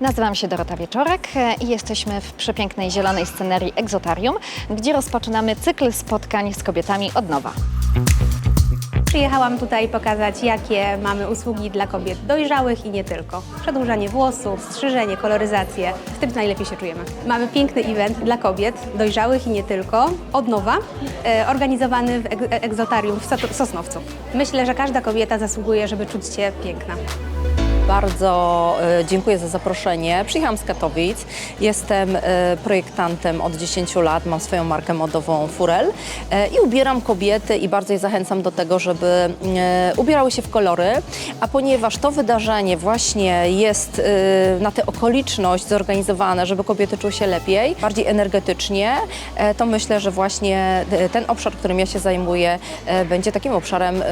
Nazywam się Dorota Wieczorek e, i jesteśmy w przepięknej zielonej scenerii Egzotarium, gdzie rozpoczynamy cykl spotkań z kobietami od nowa. Przyjechałam tutaj pokazać, jakie mamy usługi dla kobiet dojrzałych i nie tylko. Przedłużanie włosów, strzyżenie, koloryzację. W tym najlepiej się czujemy. Mamy piękny event dla kobiet dojrzałych i nie tylko, od nowa, e, organizowany w eg- Egzotarium w Sosnowcu. Myślę, że każda kobieta zasługuje, żeby czuć się piękna. Bardzo e, dziękuję za zaproszenie. Przyjechałam z Katowic. Jestem e, projektantem od 10 lat. Mam swoją markę modową Furel e, i ubieram kobiety i bardzo je zachęcam do tego, żeby ubierały się w kolory. A ponieważ to wydarzenie właśnie jest na tę okoliczność zorganizowane, żeby kobiety czuły się lepiej, bardziej energetycznie, to myślę, że właśnie ten obszar, którym ja się zajmuję, będzie takim obszarem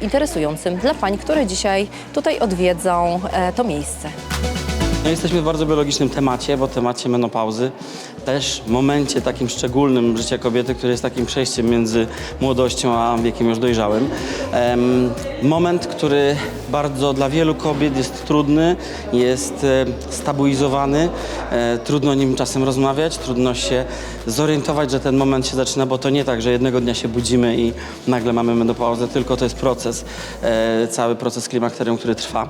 interesującym dla pań, które dzisiaj tutaj odwiedzą to miejsce. No jesteśmy w bardzo biologicznym temacie, bo temacie menopauzy. Też momencie takim szczególnym życia kobiety, który jest takim przejściem między młodością a wiekiem już dojrzałym. Moment, który bardzo dla wielu kobiet jest trudny, jest e, stabilizowany. E, trudno o nim czasem rozmawiać, trudno się zorientować, że ten moment się zaczyna, bo to nie tak, że jednego dnia się budzimy i nagle mamy menopauzę, tylko to jest proces, e, cały proces klimakterium, który trwa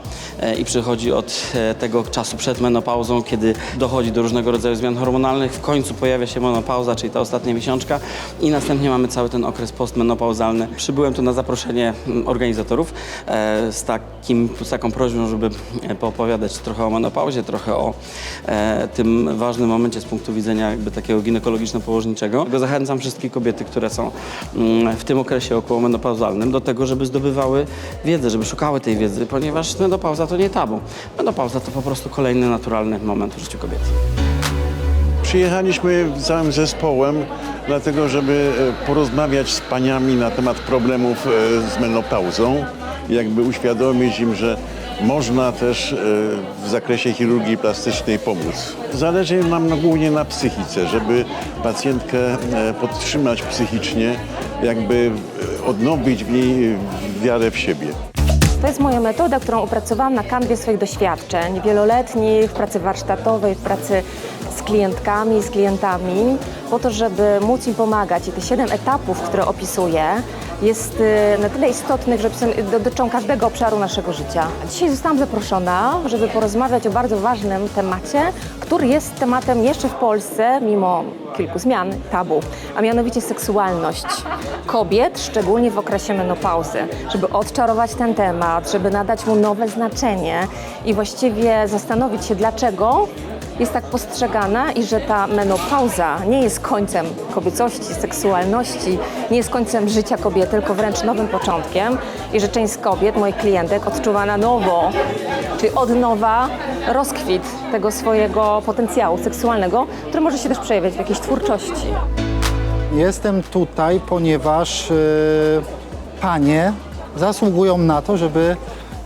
i przychodzi od tego czasu przed menopauzą, kiedy dochodzi do różnego rodzaju zmian hormonalnych, w końcu pojawia się menopauza, czyli ta ostatnia miesiączka i następnie mamy cały ten okres postmenopauzalny. Przybyłem tu na zaproszenie mm, organizatorów e, z, takim, z taką prośbą, żeby e, poopowiadać trochę o menopauzie, trochę o e, tym ważnym momencie z punktu widzenia jakby takiego ginekologiczno-położniczego. Zachęcam wszystkie kobiety, które są mm, w tym okresie okołomenopauzalnym do tego, żeby zdobywały wiedzę, żeby szukały tej wiedzy, ponieważ menopauza to nie tabu. Menopauza to po prostu kolejny naturalny moment w życiu kobiety. Przyjechaliśmy całym zespołem, dlatego żeby e, porozmawiać z paniami na temat problemów e, z menopauzą, jakby uświadomić im, że można też e, w zakresie chirurgii plastycznej pomóc. Zależy nam głównie na psychice, żeby pacjentkę podtrzymać psychicznie, jakby odnowić w niej wiarę w siebie. To jest moja metoda, którą opracowałam na kanwie swoich doświadczeń wieloletnich w pracy warsztatowej, w pracy klientkami, z klientami, po to, żeby móc im pomagać. I te siedem etapów, które opisuję, jest y, na tyle istotnych, że dotyczą każdego obszaru naszego życia. Dzisiaj zostałam zaproszona, żeby porozmawiać o bardzo ważnym temacie, który jest tematem jeszcze w Polsce, mimo kilku zmian, tabu, a mianowicie seksualność kobiet, szczególnie w okresie menopauzy, żeby odczarować ten temat, żeby nadać mu nowe znaczenie i właściwie zastanowić się, dlaczego jest tak postrzegana i że ta menopauza nie jest końcem kobiecości, seksualności, nie jest końcem życia kobiety, tylko wręcz nowym początkiem i że część z kobiet, moich klientek, odczuwa na nowo, czyli od nowa rozkwit tego swojego potencjału seksualnego, który może się też przejawiać w jakiejś twórczości. Jestem tutaj, ponieważ e, panie zasługują na to, żeby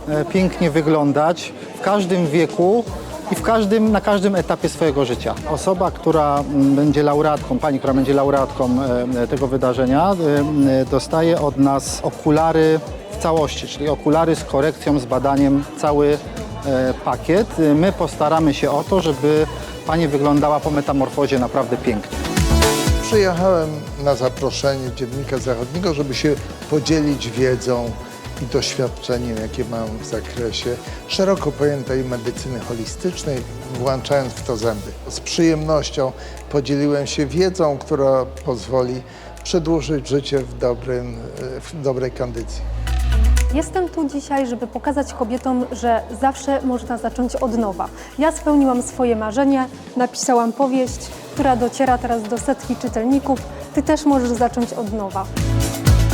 e, pięknie wyglądać w każdym wieku i w każdym, na każdym etapie swojego życia. Osoba, która mm, będzie laureatką, pani, która będzie laureatką e, tego wydarzenia, e, e, dostaje od nas okulary w całości, czyli okulary z korekcją, z badaniem, cały e, pakiet. E, My postaramy się o to, żeby pani wyglądała po metamorfozie naprawdę pięknie. Przyjechałem na zaproszenie Dziennika Zachodniego, żeby się podzielić wiedzą i doświadczeniem, jakie mam w zakresie szeroko pojętej medycyny holistycznej, włączając w to zęby. Z przyjemnością podzieliłem się wiedzą, która pozwoli przedłużyć życie w, dobrym, w dobrej kondycji. Jestem tu dzisiaj, żeby pokazać kobietom, że zawsze można zacząć od nowa. Ja spełniłam swoje marzenie, napisałam powieść, która dociera teraz do setki czytelników. Ty też możesz zacząć od nowa.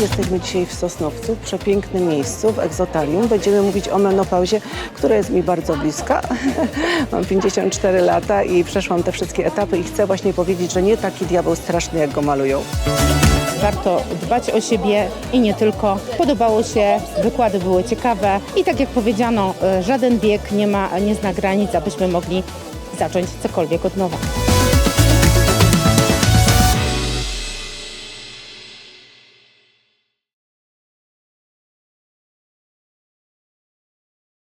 Jesteśmy dzisiaj w Sosnowcu, w przepięknym miejscu, w egzotarium. Będziemy mówić o menopauzie, która jest mi bardzo bliska. Mam 54 lata i przeszłam te wszystkie etapy i chcę właśnie powiedzieć, że nie taki diabeł straszny, jak go malują. Warto dbać o siebie i nie tylko. Podobało się, wykłady były ciekawe i tak jak powiedziano, y, żaden wiek nie ma, nie zna granic, abyśmy mogli zacząć cokolwiek od nowa.